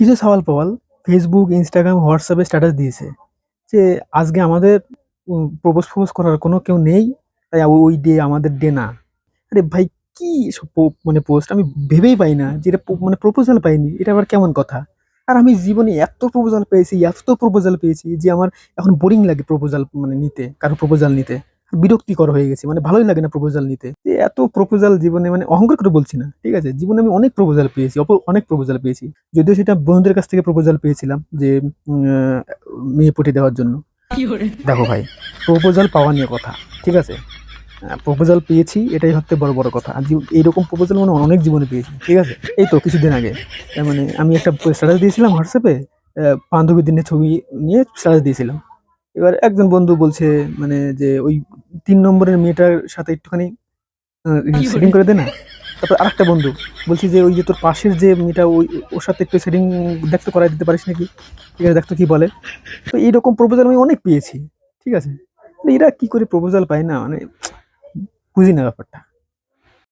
কিছু সওয়াল পাওয়াল ফেসবুক ইনস্টাগ্রাম হোয়াটসঅ্যাপে স্ট্যাটাস দিয়েছে যে আজকে আমাদের প্রপোজ ফোপোজ করার কোনো কেউ নেই, তাই ওই ডে আমাদের ডে না। আরে ভাই, কি এসব পো- মানে পোস্ট আমি ভেবেই পাই না যে এটা মানে প্রপোজাল পাইনি, এটা আবার কেমন কথা? আর আমি জীবনে এত প্রপোজাল পেয়েছি, এত প্রপোজাল পেয়েছি যে আমার এখন বোরিং লাগে প্রপোজাল মানে নিতে, কারও প্রপোজাল নিতে। বিরক্তিকর হয়ে গেছে মানে ভালোই লাগে না প্রপোজাল নিতে। যে এত প্রপোজাল জীবনে মানে অহংকার করে বলছি না ঠিক আছে? জীবনে আমি অনেক প্রপোজাল পেয়েছি অপ- অনেক প্রপোজাল পেয়েছি। যদিও সেটা বন্ধুদের কাছ থেকে প্রপোজাল পেয়েছিলাম যে মেয়ে পটিয়ে দেওয়ার জন্য। দেখো ভাই প্রপোজাল পাওয়া নিয়ে কথা ঠিক আছে? প্রপোজাল পেয়েছি এটাই হচ্ছে বড় বড় কথা। আর এইরকম প্রপোজাল মানে অনেক জীবনে পেয়েছি ঠিক আছে? এই তো কিছুদিন আগে। মানে আমি একটা স্ট্যাটাস দিয়েছিলাম হোয়াটসঅ্যাপে বান্ধবীর দিনের ছবি নিয়ে স্ট্যাটাস দিয়েছিলাম। এবার একজন বন্ধু বলছে মানে যে ওই তিন নম্বরের মেয়েটার সাথে একটুখানি সেটিং করে দে না। তারপর আরেকটা বন্ধু বলছি যে ওই যে তোর পাশের যে মেয়েটা ওই ওর সাথে একটু সেটিং দেখতে করাই দিতে পারিস নাকি? ঠিক আছে দেখতো কি বলে। তো এইরকম প্রপোজাল আমি অনেক পেয়েছি ঠিক আছে। মানে এরা কি করে প্রপোজাল পায় না? মানে বুঝি না ব্যাপারটা।